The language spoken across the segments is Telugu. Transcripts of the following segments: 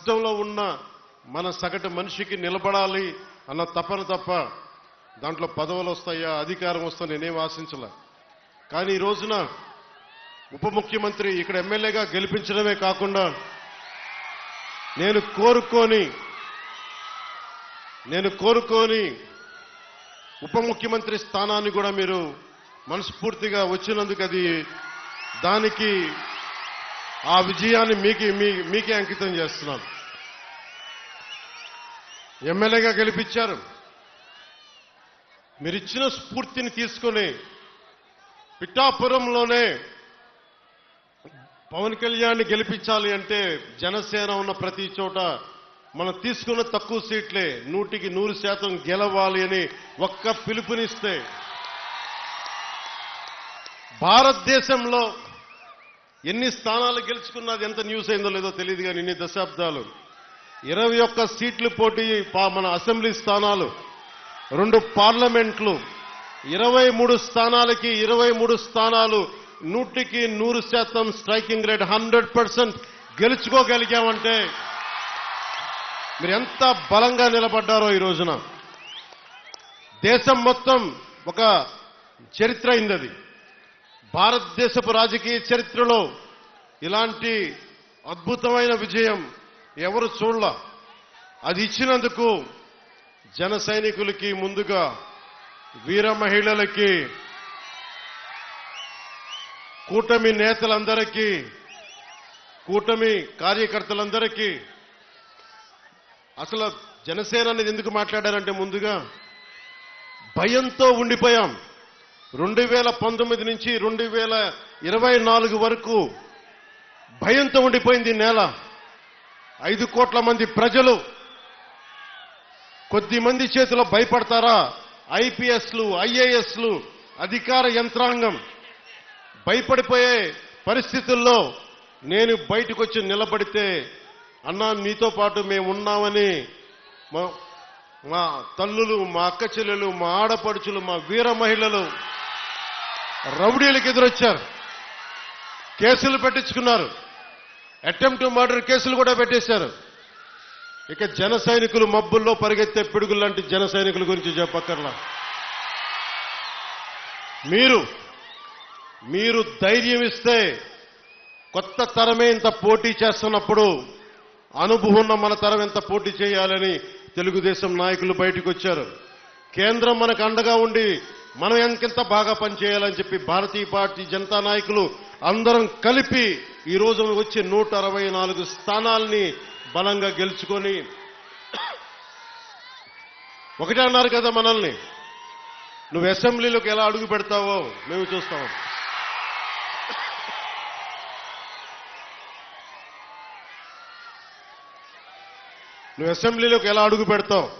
కష్టంలో ఉన్న మన సగటు మనిషికి నిలబడాలి అన్న తపన తప్ప దాంట్లో పదవులు వస్తాయా అధికారం వస్తా నేనేం ఆశించలే. కానీ ఈ రోజున ఉప ముఖ్యమంత్రి ఇక్కడ ఎమ్మెల్యేగా గెలిపించడమే కాకుండా నేను కోరుకొని నేను కోరుకొని ఉప ముఖ్యమంత్రి స్థానాన్ని కూడా మీరు మనస్ఫూర్తిగా వచ్చినందుకు అది దానికి ఆ విజయాన్ని మీకు మీ- మీకే అంకితం చేస్తున్నాను. ఎమ్మెల్యేగా గెలిపించారు. మీరిచ్చిన స్ఫూర్తిని తీసుకొని పిఠాపురంలోనే పవన్ కళ్యాణ్ గెలిపించాలి అంటే జనసేన ఉన్న ప్రతి చోట మనం తీసుకున్న తక్కువ సీట్లే నూటికి నూరు శాతం గెలవాలి అని ఒక్క పిలుపునిస్తే భారతదేశంలో ఎన్ని స్థానాలు గెలుచుకున్నది ఎంత న్యూస్ అయిందో లేదో తెలియదు కానీ ఇన్ని దశాబ్దాలు. ఇరవై ఒక్క సీట్లు పోటీ మన అసెంబ్లీ స్థానాలు రెండు పార్లమెంట్లు ఇరవై మూడు స్థానాలకి ఇరవై మూడు స్థానాలు నూటికి నూరు శాతం స్ట్రైకింగ్ రేట్ హండ్రెడ్ పర్సెంట్ గెలుచుకోగలిగామంటే మీరు ఎంత బలంగా నిలబడ్డారో ఈ రోజున. దేశం మొత్తం ఒక చరిత్ర అయింది అది. భారతదేశపు రాజకీయ చరిత్రలో ఇలాంటి అద్భుతమైన విజయం ఎవరు చూడల? అది ఇచ్చినందుకు జన సైనికులకి ముందుగా వీర మహిళలకి కూటమి నేతలందరికీ కూటమి కార్యకర్తలందరికీ అసలు జనసేన అనేది ఎందుకు మాట్లాడారంటే ముందుగా భయంతో ఉండిపోయాం. రెండు వేల పంతొమ్మిది నుంచి రెండు వేల ఇరవై నాలుగు వరకు భయంతో ఉండిపోయింది నేల. ఐదు కోట్ల మంది ప్రజలు కొద్ది మంది చేతిలో భయపడతారా? ఐపీఎస్లు ఐఏఎస్లు అధికార యంత్రాంగం భయపడిపోయే పరిస్థితుల్లో నేను బయటకు వచ్చి నిలబడితే అన్నా నీతో పాటు మేము ఉన్నామని మా మా తల్లులు మా అక్క చెల్లెలు మా ఆడపడుచులు మా వీర మహిళలు రౌడీలకు ఎదురొచ్చారు. కేసులు పెట్టించుకున్నారు. అటెంప్ట్ మర్డర్ కేసులు కూడా పెట్టేశారు. ఇక జన సైనికులు మబ్బుల్లో పరిగెత్తే పిడుగులు లాంటి జన సైనికుల గురించి చెప్పక్కర్లా. మీరు మీరు ధైర్యం ఇస్తే కొత్త తరమే ఇంత పోటీ చేస్తున్నప్పుడు అనుభవం ఉన్న మన తరం ఎంత పోటీ చేయాలని తెలుగుదేశం నాయకులు బయటకు వచ్చారు కేంద్రం మనకు అండగా ఉండి మనం ఎంకెంత బాగా పనిచేయాలని చెప్పి భారతీయ పార్టీ జనతా నాయకులు అందరం కలిపి ఈ రోజు వచ్చే నూట అరవై నాలుగు స్థానాల్ని బలంగా గెలుచుకొని ఒకటే అన్నారు కదా మనల్ని. నువ్వు అసెంబ్లీలోకి ఎలా అడుగు పెడతావో మేము చూస్తాం. నువ్వు అసెంబ్లీలోకి ఎలా అడుగు పెడతావు?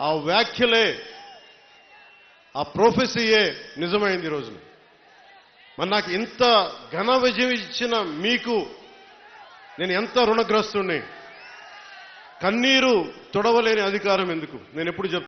ఆ వ్యాఖ్యలే ఆ ప్రొఫెసీయే నిజమైంది ఈ రోజున. మరి నాకు ఇంత ఘన విజయం ఇచ్చిన మీకు నేను ఎంత రుణగ్రస్తుణ్ణి? కన్నీరు తొడవలేని అధికారం ఎందుకు? నేను ఎప్పుడు చెప్తాను